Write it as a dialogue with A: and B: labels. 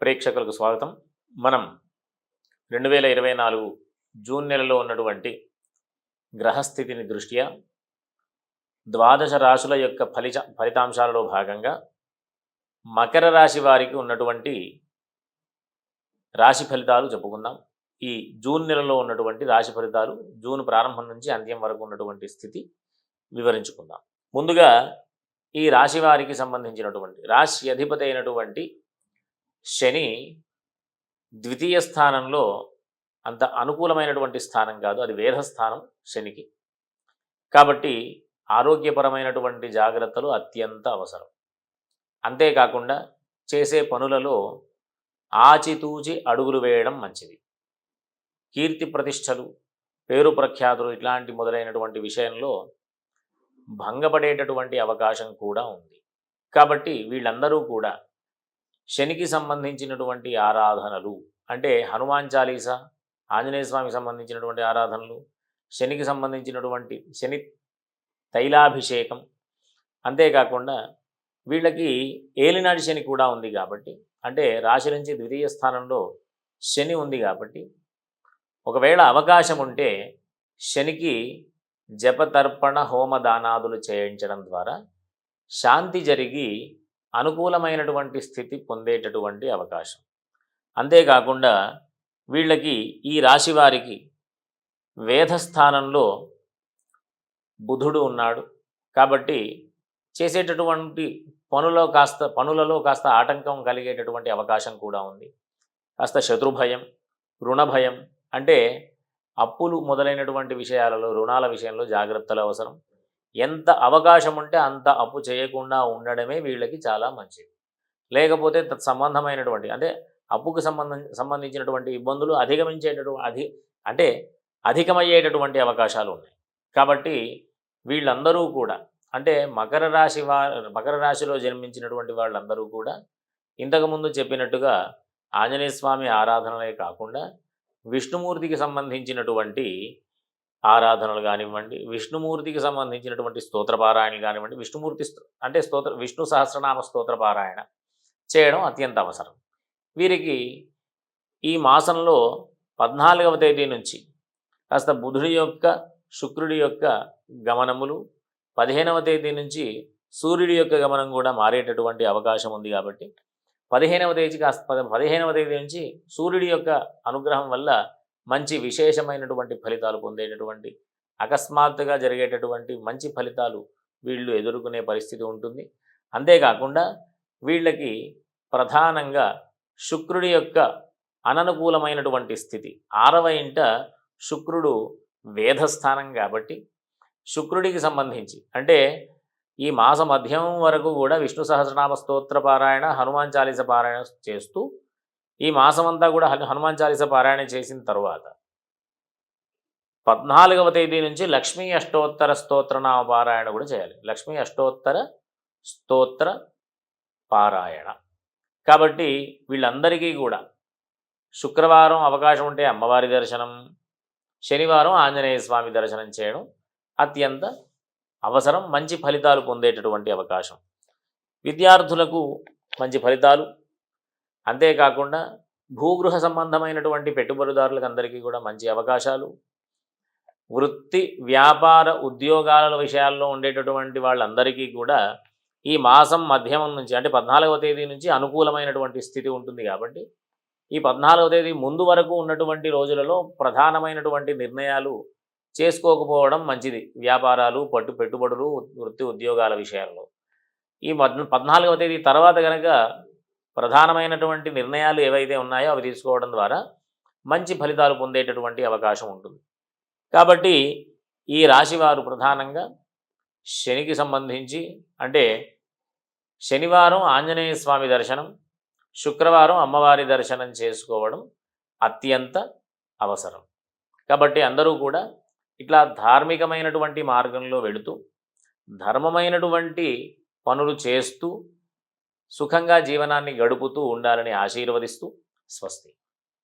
A: ప్రేక్షకులకు స్వాగతం. మనం రెండు వేల ఇరవై నాలుగు జూన్ నెలలో ఉన్నటువంటి గ్రహస్థితిని దృష్ట్యా ద్వాదశ రాశుల యొక్క ఫలిత ఫలితాంశాలలో భాగంగా మకర రాశి వారికి ఉన్నటువంటి రాశి ఫలితాలు చెప్పుకుందాం. ఈ జూన్ నెలలో ఉన్నటువంటి రాశి ఫలితాలు జూన్ ప్రారంభం నుంచి అంత్యం వరకు ఉన్నటువంటి స్థితి వివరించుకుందాం. ముందుగా ఈ రాశి వారికి సంబంధించినటువంటి రాశి అధిపతి అయినటువంటి శని ద్వితీయ స్థానంలో అంత అనుకూలమైనటువంటి స్థానం కాదు. అది వేధస్థానం శనికి. కాబట్టి ఆరోగ్యపరమైనటువంటి జాగ్రత్తలు అత్యంత అవసరం. అంతేకాకుండా చేసే పనులలో ఆచితూచి అడుగులు వేయడం మంచిది. కీర్తి ప్రతిష్టలు పేరు ప్రఖ్యాతులు ఇట్లాంటి మొదలైనటువంటి విషయంలో భంగపడేటటువంటి అవకాశం కూడా ఉంది. కాబట్టి వీళ్ళందరూ కూడా శనికి సంబంధించినటువంటి ఆరాధనలు. అంటే హనుమాన్ చాలీసా ఆంజనేయ స్వామికి సంబంధించినటువంటి ఆరాధనలు శనికి సంబంధించినటువంటి శని తైలాభిషేకం. అంతేకాకుండా వీళ్ళకి ఏలినాటి శని కూడా ఉంది కాబట్టి అంటే రాశి నుంచి ద్వితీయ స్థానంలో శని ఉంది కాబట్టి ఒకవేళ అవకాశం ఉంటే శనికి జపతర్పణ హోమదానాదులు చేయించడం ద్వారా శాంతి జరిగి అనుకూలమైనటువంటి స్థితి పొందేటటువంటి అవకాశం. అంతేకాకుండా వీళ్ళకి ఈ రాశి వారికి వేధస్థానంలో బుధుడు ఉన్నాడు. కాబట్టి చేసేటటువంటి పనులో కాస్త పనులలో కాస్త ఆటంకం కలిగేటటువంటి అవకాశం కూడా ఉంది. కాస్త శత్రుభయం రుణభయం అంటే అప్పులు మొదలైనటువంటి విషయాలలో రుణాల విషయంలో జాగ్రత్తలు అవసరం. ఎంత అవకాశం ఉంటే అంత అప్పు చేయకుండా ఉండడమే వీళ్ళకి చాలా మంచిది. లేకపోతే సంబంధమైనటువంటి అంటే అప్పుకు సంబంధం సంబంధించినటువంటి ఇబ్బందులు అధిగమించేటటువంటి అధి అంటే అధికమయ్యేటటువంటి అవకాశాలు ఉన్నాయి. కాబట్టి వీళ్ళందరూ కూడా అంటే మకర రాశి వా మకర రాశిలో జన్మించినటువంటి వాళ్ళందరూ కూడా ఇంతకుముందు చెప్పినట్టుగా ఆంజనేయ స్వామి ఆరాధనలే కాకుండా విష్ణుమూర్తికి సంబంధించినటువంటి ఆరాధనలు కానివ్వండి విష్ణుమూర్తికి సంబంధించినటువంటి స్తోత్రపారాయణలు కానివ్వండి విష్ణుమూర్తి అంటే స్తోత్ర విష్ణు సహస్రనామ స్తోత్రపారాయణ చేయడం అత్యంత అవసరం. వీరికి ఈ మాసంలో పద్నాలుగవ తేదీ నుంచి కాస్త బుధుడి యొక్క శుక్రుడి యొక్క గమనములు పదిహేనవ తేదీ నుంచి సూర్యుడి యొక్క గమనం కూడా మారేటటువంటి అవకాశం ఉంది కాబట్టి పదిహేనవ తేదీ కాస్త పదిహేనవ తేదీ నుంచి సూర్యుడి యొక్క అనుగ్రహం వల్ల మంచి విశేషమైనటువంటి ఫలితాలు పొందేటటువంటి అకస్మాత్తుగా జరిగేటటువంటి మంచి ఫలితాలు వీళ్ళు ఎదుర్కొనే పరిస్థితి ఉంటుంది. అంతేకాకుండా వీళ్ళకి ప్రధానంగా శుక్రుడి యొక్క అననుకూలమైనటువంటి స్థితి. ఆరవ ఇంట శుక్రుడు వేధస్థానం కాబట్టి శుక్రుడికి సంబంధించి అంటే ఈ మాస మధ్యం వరకు కూడా విష్ణు సహస్రనామ స్తోత్ర పారాయణ హనుమాన్ చాలీస పారాయణ చేస్తూ ఈ మాసమంతా కూడా హనుమాన్ చాలీస పారాయణ చేసిన తరువాత పద్నాలుగవ తేదీ నుంచి లక్ష్మీ అష్టోత్తర స్తోత్రనామ పారాయణ కూడా చేయాలి. లక్ష్మీ అష్టోత్తర స్తోత్ర పారాయణ. కాబట్టి వీళ్ళందరికీ కూడా శుక్రవారం అవకాశం ఉంటే అమ్మవారి దర్శనం శనివారం ఆంజనేయ స్వామి దర్శనం చేయడం అత్యంత అవసరం మంచి ఫలితాలు పొందేటటువంటి అవకాశం. విద్యార్థులకు మంచి ఫలితాలు అంతేకాకుండా భూగృహ సంబంధమైనటువంటి పెట్టుబడిదారులకు అందరికీ కూడా మంచి అవకాశాలు. వృత్తి వ్యాపార ఉద్యోగాల విషయాల్లో ఉండేటటువంటి వాళ్ళందరికీ కూడా ఈ మాసం మధ్యమం నుంచి అంటే పద్నాలుగవ తేదీ నుంచి అనుకూలమైనటువంటి స్థితి ఉంటుంది కాబట్టి ఈ పద్నాలుగవ తేదీ ముందు వరకు ఉన్నటువంటి రోజులలో ప్రధానమైనటువంటి నిర్ణయాలు చేసుకోకపోవడం మంచిది. వ్యాపారాలు పట్టు పెట్టుబడులు వృత్తి ఉద్యోగాల విషయాల్లో. ఈ పద్నాలుగవ తేదీ తర్వాత కనుక ప్రధానమైనటువంటి నిర్ణయాలు ఏవైతే ఉన్నాయో అవి తీసుకోవడం ద్వారా మంచి ఫలితాలు పొందేటటువంటి అవకాశం ఉంటుంది. కాబట్టి ఈ రాశివారు ప్రధానంగా శనికి సంబంధించి అంటే శనివారం ఆంజనేయ స్వామి దర్శనం శుక్రవారం అమ్మవారి దర్శనం చేసుకోవడం అత్యంత అవసరం. కాబట్టి అందరూ కూడా ఇట్లా ధార్మికమైనటువంటి మార్గంలో వెళుతూ ధర్మమైనటువంటి పనులు చేస్తూ సుఖంగా జీవనాన్ని గడుపుతూ ఉండాలని ఆశీర్వదిస్తూ స్వస్తి.